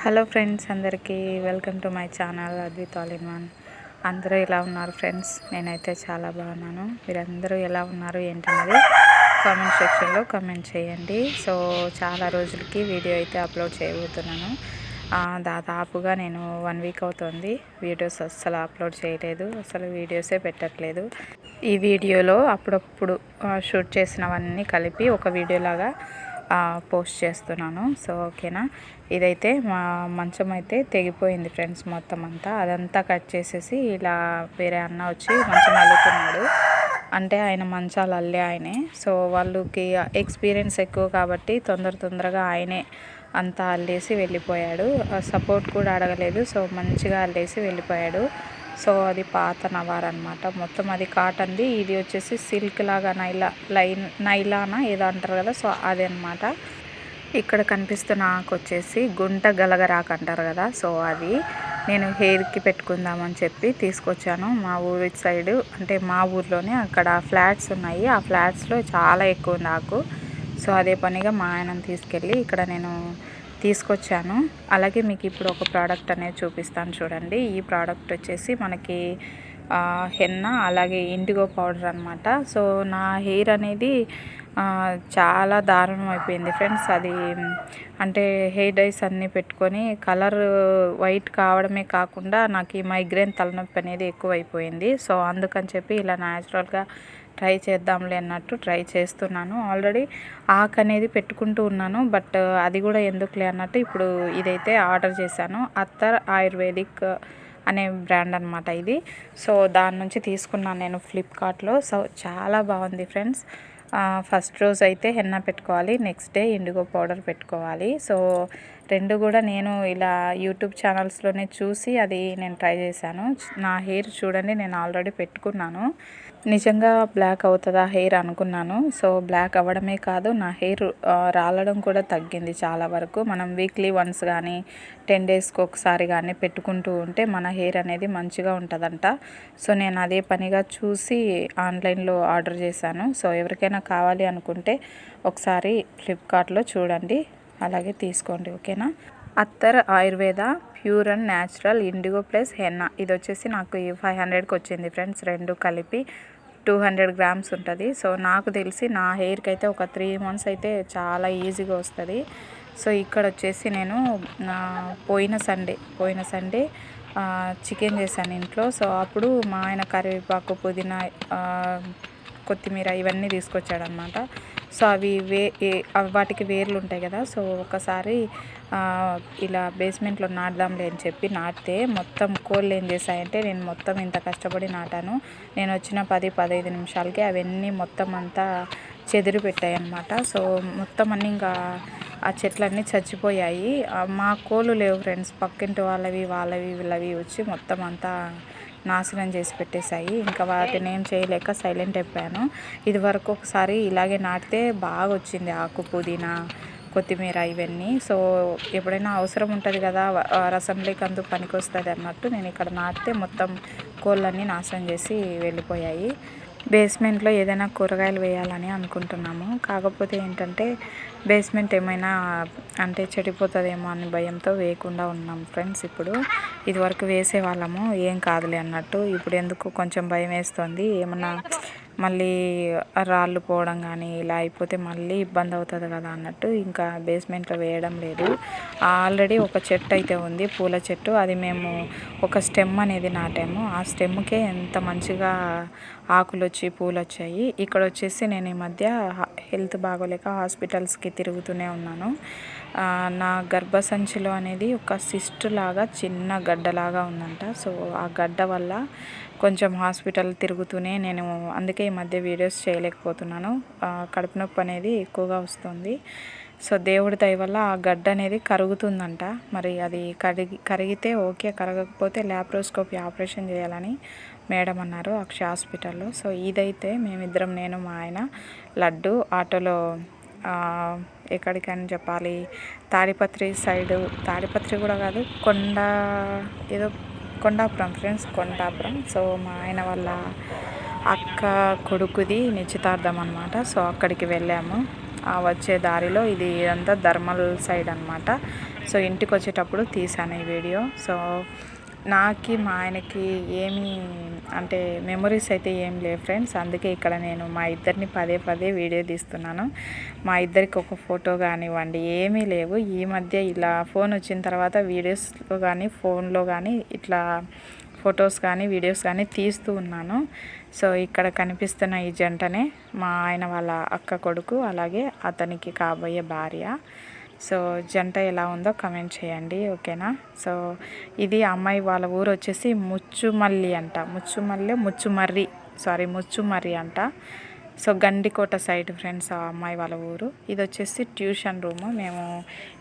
Hello friends అందరికీ welcome to my channel Advith in one. అందరూ ఎలా ఉన్నారు ఫ్రెండ్స్? నేనైతే చాలా బాగున్నాను. మీరందరూ ఎలా ఉన్నారు ఏంటన్నది కామెంట్ సెక్షన్లో కామెంట్ చేయండి. సో చాలా రోజులకి వీడియో అయితే అప్లోడ్ చేయబోతున్నాను. దాదాపుగా నేను వన్ వీక్ అవుతుంది. వీడియోస్ అస్సలు అప్లోడ్ చేయలేదు. అసలు వీడియోసే పెట్టట్లేదు. ఈ వీడియోలో అప్పుడప్పుడు షూట్ చేసినవన్నీ కలిపి ఒక వీడియోలాగా పోస్ట్ చేస్తున్నాను. సో ఓకేనా? ఇదైతే మా మంచం అయితే తెగిపోయింది ఫ్రెండ్స్ మొత్తం అంతా. అదంతా కట్ చేసేసి ఇలా వేరే అన్న వచ్చి మంచం అల్లుతున్నాడు. అంటే ఆయన మంచాలు అల్లే ఆయనే. సో వాళ్ళకి ఎక్స్పీరియన్స్ ఎక్కువ కాబట్టి తొందర తొందరగా ఆయనే అంతా అల్లేసి వెళ్ళిపోయాడు. సపోర్ట్ కూడా అడగలేదు. సో మంచిగా అల్లేసి వెళ్ళిపోయాడు. సో అది పాత నవార్ అనమాట మొత్తం అది కాటన్ది ఇది వచ్చేసి సిల్క్ లాగా నైలా లైన్ నైలానా ఏదో అంటారు కదా సో అది అనమాట ఇక్కడ కనిపిస్తున్న ఆకు వచ్చేసి గుంట గలగరాకు అంటారు కదా సో అది నేను హెయిర్కి పెట్టుకుందామని చెప్పి తీసుకొచ్చాను. మా ఊరి సైడ్ అంటే మా ఊర్లోనే అక్కడ ఫ్లాట్స్ ఉన్నాయి. ఆ ఫ్లాట్స్లో చాలా ఎక్కువ ఉంది ఆకు. సో అదే పనిగా మా ఆయనను తీసుకెళ్ళి ఇక్కడ నేను తీసుకొచ్చాను. అలాగే మీకు ఇప్పుడు ఒక ప్రోడక్ట్ అనేది చూపిస్తాను చూడండి. ఈ ప్రోడక్ట్ వచ్చేసి మనకి హెన్న అలాగే ఇండిగో పౌడర్ అనమాట సో నా హెయిర్ అనేది చాలా దారుణం అయిపోయింది. ఫ్రెండ్స్ అది అంటే హెయిర్ డైస్ అన్నీ పెట్టుకొని కలర్ వైట్ కావడమే కాకుండా నాకు ఈ మైగ్రేన్ తలనొప్పి అనేది ఎక్కువ అయిపోయింది సో అందుకని చెప్పి ఇలా న్యాచురల్గా ట్రై చేద్దాంలే అన్నట్టు ట్రై చేస్తున్నాను. ఆల్రెడీ ఆక్ అనేది పెట్టుకుంటూ ఉన్నాను బట్ అది కూడా ఎందుకులే అన్నట్టు ఇప్పుడు ఇదైతే ఆర్డర్ చేశాను. అత్తర్ ఆయుర్వేదిక్ అనే బ్రాండ్ అనమాట ఇది. సో దాని నుంచి తీసుకున్నాను నేను ఫ్లిప్కార్ట్లో సో చాలా బాగుంది ఫ్రెండ్స్. ఫస్ట్ రోజు అయితే హెన్న పెట్టుకోవాలి నెక్స్ట్ డే ఇండిగో పౌడర్ పెట్టుకోవాలి. సో రెండు కూడా నేను ఇలా యూట్యూబ్ ఛానల్స్లోనే చూసి అది నేను ట్రై చేశాను. నా హెయిర్ చూడండి నేను ఆల్రెడీ పెట్టుకున్నాను. నిజంగా బ్లాక్ అవుతుందా హెయిర్ అనుకున్నాను. సో బ్లాక్ అవ్వడమే కాదు నా హెయిర్ రాలడం కూడా తగ్గింది చాలా వరకు. మనం వీక్లీ వన్స్ కానీ టెన్ డేస్కి ఒకసారి కానీ పెట్టుకుంటూ ఉంటే మన హెయిర్ అనేది మంచిగా ఉంటుందంట. సో నేను అదే పనిగా చూసి ఆన్లైన్లో ఆర్డర్ చేశాను. సో ఎవరికైనా కావాలి అనుకుంటే ఒకసారి ఫ్లిప్కార్ట్లో చూడండి. అలాగే తీసుకోండి ఓకేనా? Attar Ayurveda pure and natural indigo plus henna. ఇది వచ్చేసి నాకు ఈ ఫైవ్ హండ్రెడ్కి వచ్చింది ఫ్రెండ్స్. రెండు కలిపి టూ హండ్రెడ్ గ్రామ్స్ ఉంటుంది. సో నాకు తెలిసి నా హెయిర్కి అయితే ఒక త్రీ మంత్స్ అయితే చాలా ఈజీగా వస్తుంది. సో ఇక్కడ వచ్చేసి నేను పోయిన సండే పోయిన సండే చికెన్ చేశాను ఇంట్లో. సో అప్పుడు మా ఆయన కరివేపాకు పుదీనా కొత్తిమీర ఇవన్నీ తీసుకొచ్చాడనమాట సో అవి వే అవి వాటికి వేర్లు ఉంటాయి కదా సో ఒకసారి ఇలా బేస్మెంట్లో నాటుదాంలే అని చెప్పి నాటితే మొత్తం కోళ్ళు ఏం చేశాయంటే నేను మొత్తం ఇంత కష్టపడి నాటాను. నేను వచ్చిన పది పదహైదు నిమిషాలకి అవన్నీ మొత్తం అంతా చెదిరి పెట్టాయి అనమాట సో మొత్తం అన్నీ ఇంకా ఆ చెట్లన్నీ చచ్చిపోయాయి. మా కోళ్ళు లేవు ఫ్రెండ్స్ పక్కింటి వాళ్ళవి వాళ్ళవి వీళ్ళవి వచ్చి మొత్తం అంతా నాశనం చేసి పెట్టేశాయి. ఇంకా వాటిని ఏం చేయలేక సైలెంట్ అయిపోయాను. ఇది వరకు ఒకసారి ఇలాగే నాటితే బాగా వచ్చింది ఆకు పుదీనా కొత్తిమీర ఇవన్నీ. సో ఎప్పుడైనా అవసరం ఉంటుంది కదా వ- కందు రసంలోకి అందుకు పనికి వస్తుంది అన్నట్టు నేను ఇక్కడ నాటితే మొత్తం కోళ్ళన్నీ నాశనం చేసి వెళ్ళిపోయాయి. బేస్మెంట్లో ఏదైనా కూరగాయలు వేయాలని అనుకుంటున్నాము. కాకపోతే ఏంటంటే బేస్మెంట్ ఏమైనా అంటే చెడిపోతుందేమో అని భయంతో వేయకుండా ఉన్నాం ఫ్రెండ్స్ ఇప్పుడు. ఇదివరకు వేసే వాళ్ళము ఏం కాదులే అన్నట్టు. ఇప్పుడు ఎందుకు కొంచెం భయం వేస్తుంది. ఏమన్నా మళ్ళీ రాళ్ళు పోవడం కానీ ఇలా అయిపోతే మళ్ళీ ఇబ్బంది అవుతుంది కదా అన్నట్టు ఇంకా బేస్మెంట్లో వేయడం లేదు. ఆల్రెడీ ఒక చెట్టు అయితే ఉంది పూల చెట్టు. అది మేము ఒక స్టెమ్ అనేది నాటాము. ఆ స్టెమ్కే ఎంత మంచిగా ఆకులు వచ్చి పూలు వచ్చాయి ఇక్కడ వచ్చేసి నేను ఈ మధ్య హెల్త్ బాగోలేక హాస్పిటల్స్కి తిరుగుతూనే ఉన్నాను. నా గర్భసంచిలో అనేది ఒక సిస్ట్ లాగా చిన్న గడ్డలాగా ఉందంట. సో ఆ గడ్డ వల్ల కొంచెం హాస్పిటల్ తిరుగుతూనే నేను అందుకే ఈ మధ్య వీడియోస్ చేయలేకపోతున్నాను. కడుపు నొప్పి అనేది ఎక్కువగా వస్తుంది. సో దేవుడి దయ వల్ల ఆ గడ్డ అనేది కరుగుతుందంట. మరి అది కరిగి కరిగితే ఓకే కరగకపోతే ల్యాప్రోస్కోపీ ఆపరేషన్ చేయాలని మేడం అన్నారు అక్ష హాస్పిటల్లో. సో ఇదైతే మేమిద్దరం నేను మా ఆయన లడ్డు ఆటోలో ఎక్కడికైనా ఎక్కడికని చెప్పాలి తాడిపత్రి సైడు తాడిపత్రి కూడా కాదు కొండ ఏదో కొండాపురం ఫ్రెండ్స్ కొండాపురం. సో మా ఆయన వాళ్ళ అక్క కొడుకుది నిశ్చితార్థం అనమాట సో అక్కడికి వెళ్ళాము. ఆ వచ్చే దారిలో ఇది ఇదంతా ధర్మల్ సైడ్ అనమాట సో ఇంటికి వచ్చేటప్పుడు తీసాను ఈ వీడియో. సో నాకి మా ఆయనకి ఏమీ అంటే మెమొరీస్ అయితే ఏం లేవు ఫ్రెండ్స్. అందుకే ఇక్కడ నేను మా ఇద్దరిని పదే పదే వీడియో తీస్తున్నాను. మా ఇద్దరికి ఒక ఫోటో కానివ్వండి ఏమీ లేవు. ఈ మధ్య ఇలా ఫోన్ వచ్చిన తర్వాత వీడియోస్లో కానీ ఫోన్లో కానీ ఇట్లా ఫొటోస్ కానీ వీడియోస్ కానీ తీస్తూ ఉన్నాను. సో ఇక్కడ కనిపిస్తున్న ఈ జంటనే మా ఆయన వాళ్ళ అక్క కొడుకు అలాగే అతనికి కాబోయే భార్య. సో జంట ఎలా ఉందో కమెంట్ చేయండి ఓకేనా? సో ఇది అమ్మాయి వాళ్ళ ఊరు వచ్చేసి ముచ్చుమల్లి అంట. ముచ్చుమల్లి ముచ్చుమర్రి సారీ ముచ్చుమర్రి అంట. సో గండికోట సైడ్ ఫ్రెండ్స్ ఆ అమ్మాయి వాళ్ళ ఊరు. ఇది వచ్చేసి ట్యూషన్ రూము మేము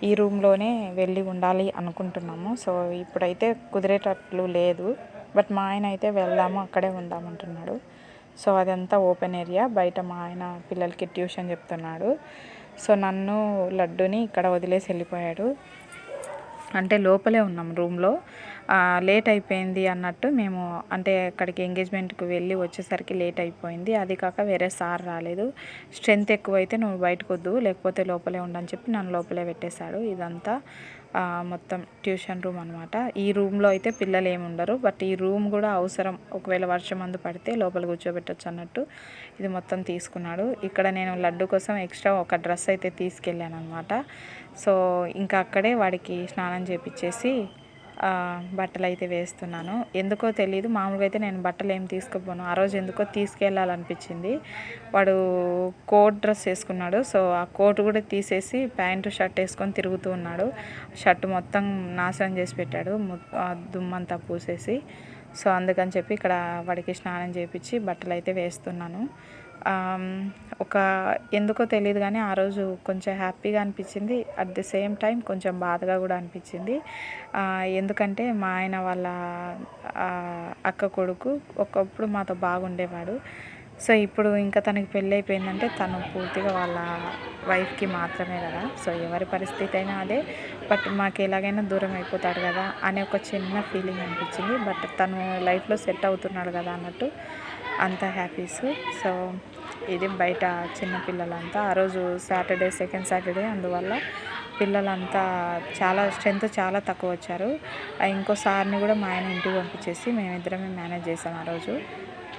ఈ రూమ్లోనే వెళ్ళి ఉండాలి అనుకుంటున్నాము. సో ఇప్పుడైతే కుదిరేటట్లు లేదు. బట్ మా ఆయన అయితే వెళ్దాము అక్కడే ఉందామంటున్నాడు సో అదంతా ఓపెన్ ఏరియా బయట మా ఆయన పిల్లలకి ట్యూషన్ చెప్తున్నాడు. సో నన్ను లడ్డుని ఇక్కడ వదిలేసి వెళ్ళిపోయాడు. అంటే లోపలే ఉన్నాం రూమ్లో. లేట్ అయిపోయింది అన్నట్టు మేము అంటే అక్కడికి ఎంగేజ్మెంట్కి వెళ్ళి వచ్చేసరికి లేట్ అయిపోయింది. అది కాక వేరే సార్ రాలేదు. స్ట్రెంత్ ఎక్కువైతే నువ్వు బయటకు వద్దు లేకపోతే లోపలే ఉండని చెప్పి నన్ను లోపలే పెట్టేశాడు. ఇదంతా మొత్తం ట్యూషన్ రూమ్ అనమాట ఈ రూమ్లో అయితే పిల్లలు ఏమి ఉండరు బట్ ఈ రూమ్ కూడా అవసరం. ఒకవేళ వర్షం అందు పడితే లోపల కూర్చోబెట్టచ్చు అన్నట్టు ఇది మొత్తం తీసుకున్నాడు. ఇక్కడ నేను లడ్డు కోసం ఎక్స్ట్రా ఒక డ్రెస్ అయితే తీసుకెళ్ళాను అనమాట సో ఇంకా అక్కడే వాడికి స్నానం చేపించేసి బట్టలు అయితే వేస్తున్నాను. ఎందుకో తెలియదు మామూలుగా అయితే నేను బట్టలు ఏం తీసుకుపోను ఆ రోజు ఎందుకో తీసుకెళ్ళాలనిపించింది వాడు కోట్ డ్రెస్ వేసుకున్నాడు. సో ఆ కోట్ కూడా తీసేసి ప్యాంటు షర్ట్ వేసుకొని తిరుగుతూ ఉన్నాడు. షర్ట్ మొత్తం నాశనం చేసి పెట్టాడు. దుమ్మంతా పూసేసి. సో అందుకని చెప్పి ఇక్కడ వాడికి స్నానం చేపించి బట్టలు అయితే వేస్తున్నాను ఒక ఎందుకో తెలియదు కానీ ఆ రోజు కొంచెం హ్యాపీగా అనిపించింది. అట్ ది సేమ్ టైం కొంచెం బాధగా కూడా అనిపించింది. ఎందుకంటే మా ఆయన వాళ్ళ అక్క కొడుకు ఒకప్పుడు మాతో బాగుండేవాడు. సో ఇప్పుడు ఇంకా తనకి పెళ్ళి అయిపోయిందంటే తను పూర్తిగా వాళ్ళ వైఫ్కి మాత్రమే కదా. సో ఎవరి పరిస్థితి అయినా అదే. బట్ మాకు ఎలాగైనా దూరం అయిపోతాడు కదా అనే ఒక చిన్న ఫీలింగ్ అనిపించింది. బట్ తను లైఫ్లో సెట్ అవుతున్నాడు కదా అన్నట్టు అంత హ్యాపీస్ సో ఇది బయట చిన్న పిల్లలంతా ఆ రోజు సాటర్డే సెకండ్ సాటర్డే అందువల్ల పిల్లలంతా చాలా స్ట్రెంత్ చాలా తక్కువ వచ్చారు. ఇంకో సార్ని కూడా మా ఆయన ఇంటికి పంపించేసి మేమిద్దరమే మేనేజ్ చేసాం ఆ రోజు.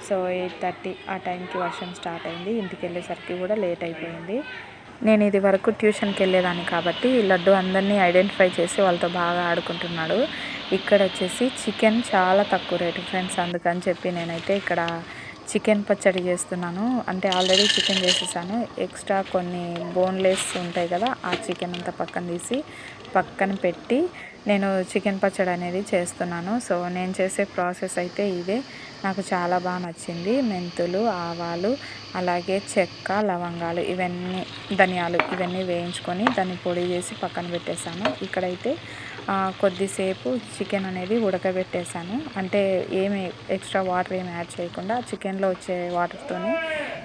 సో ఎయిట్ థర్టీ ఆ టైంకి వర్షం స్టార్ట్ అయింది. ఇంటికి వెళ్ళేసరికి కూడా లేట్ అయిపోయింది. నేను ఇది వరకు ట్యూషన్కి వెళ్ళేదాన్ని కాబట్టి లడ్డు అందరినీ ఐడెంటిఫై చేసి వాళ్ళతో బాగా ఆడుకుంటున్నాడు. ఇక్కడ వచ్చేసి చికెన్ చాలా తక్కువ రేటు ఫ్రెండ్స్ అందుకని చెప్పి నేనైతే ఇక్కడ చికెన్ పచ్చడి చేస్తున్నాను. అంటే ఆల్రెడీ చికెన్ చేసేసాను. ఎక్స్ట్రా కొన్ని బోన్లెస్ ఉంటాయి కదా ఆ చికెన్ అంతా పక్కన తీసి పక్కన పెట్టి నేను చికెన్ పచ్చడి అనేది చేస్తున్నాను. సో నేను చేసే ప్రాసెస్ అయితే ఇదే. నాకు చాలా బాగా నచ్చింది. మెంతులు ఆవాలు అలాగే చెక్క లవంగాలు ఇవన్నీ ధనియాలు ఇవన్నీ వేయించుకొని దాన్ని పొడి చేసి పక్కన పెట్టేశాను. ఇక్కడైతే కొద్దిసేపు చికెన్ అనేది ఉడకబెట్టేశాను. అంటే ఏమి ఎక్స్ట్రా వాటర్ ఏమి యాడ్ చేయకుండా చికెన్లో వచ్చే వాటర్తోనే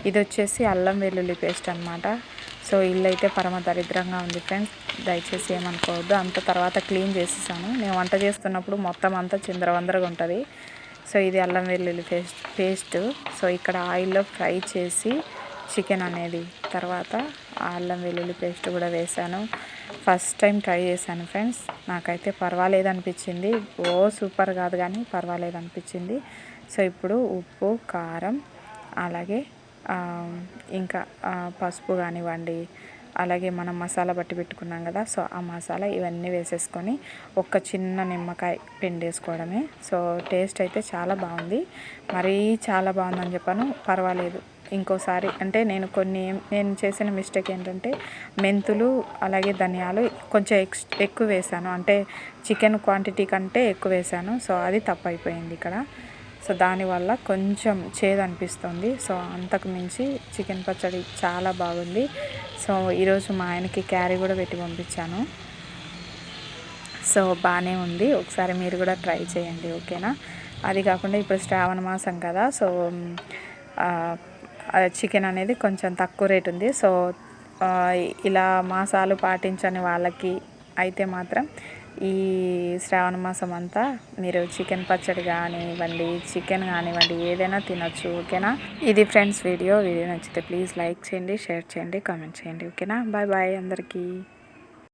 ఇది వచ్చేసి అల్లం వెల్లుల్లి పేస్ట్ అనమాట సో ఇల్లు అయితే పరమ దరిద్రంగా ఉంది ఫ్రెండ్స్. దయచేసి ఏమనుకోవద్దు. అంత తర్వాత క్లీన్ చేసేసాను. నేను వంట చేస్తున్నప్పుడు మొత్తం అంతా చిందరవందరగా ఉంటుంది. సో ఇది అల్లం వెల్లుల్లి పేస్ట్ పేస్ట్. సో ఇక్కడ ఆయిల్లో ఫ్రై చేసి చికెన్ అనేది తర్వాత అల్లం వెల్లుల్లి పేస్ట్ కూడా వేసాను. ఫస్ట్ టైం ట్రై చేశాను ఫ్రెండ్స్. నాకైతే పర్వాలేదు అనిపించింది ఓ సూపర్ కాదు కానీ పర్వాలేదు అనిపించింది సో ఇప్పుడు ఉప్పు కారం అలాగే ఇంకా పసుపు కానివ్వండి అలాగే మనం మసాలా బట్టి పెట్టుకున్నాం కదా సో ఆ మసాలా ఇవన్నీ వేసేసుకొని ఒక చిన్న నిమ్మకాయ పిండేసుకోవడమే. సో టేస్ట్ అయితే చాలా బాగుంది. మరీ చాలా బాగుందని చెప్పాను పర్వాలేదు. ఇంకోసారి అంటే నేను కొన్ని నేను చేసిన మిస్టేక్ ఏంటంటే మెంతులు అలాగే ధనియాలు కొంచెం ఎక్స్ ఎక్కువ వేసాను. అంటే చికెన్ క్వాంటిటీ కంటే ఎక్కువ వేసాను. సో అది తప్పు అయిపోయింది ఇక్కడ. సో దానివల్ల కొంచెం చేదు అనిపిస్తుంది సో అంతకు మించి చికెన్ పచ్చడి చాలా బాగుంది. సో ఈరోజు మా ఆయనకి క్యారీ కూడా పెట్టి పంపించాను. సో బాగానే ఉంది. ఒకసారి మీరు కూడా ట్రై చేయండి ఓకేనా? అది కాకుండా ఇప్పుడు శ్రావణ మాసం కదా సో చికెన్ అనేది కొంచెం తక్కువ రేట్ ఉంది. సో ఇలా మాసాలు పాటించని వాళ్ళకి అయితే మాత్రం ఈ శ్రావణ మాసం అంతా మీరు చికెన్ పచ్చడి కానివ్వండి చికెన్ కానివ్వండి ఏదైనా తినొచ్చు ఓకేనా? ఇది ఫ్రెండ్స్ వీడియో. వీడియో నచ్చితే ప్లీజ్ లైక్ చేయండి షేర్ చేయండి కామెంట్ చేయండి ఓకేనా? బాయ్ బాయ్ అందరికీ.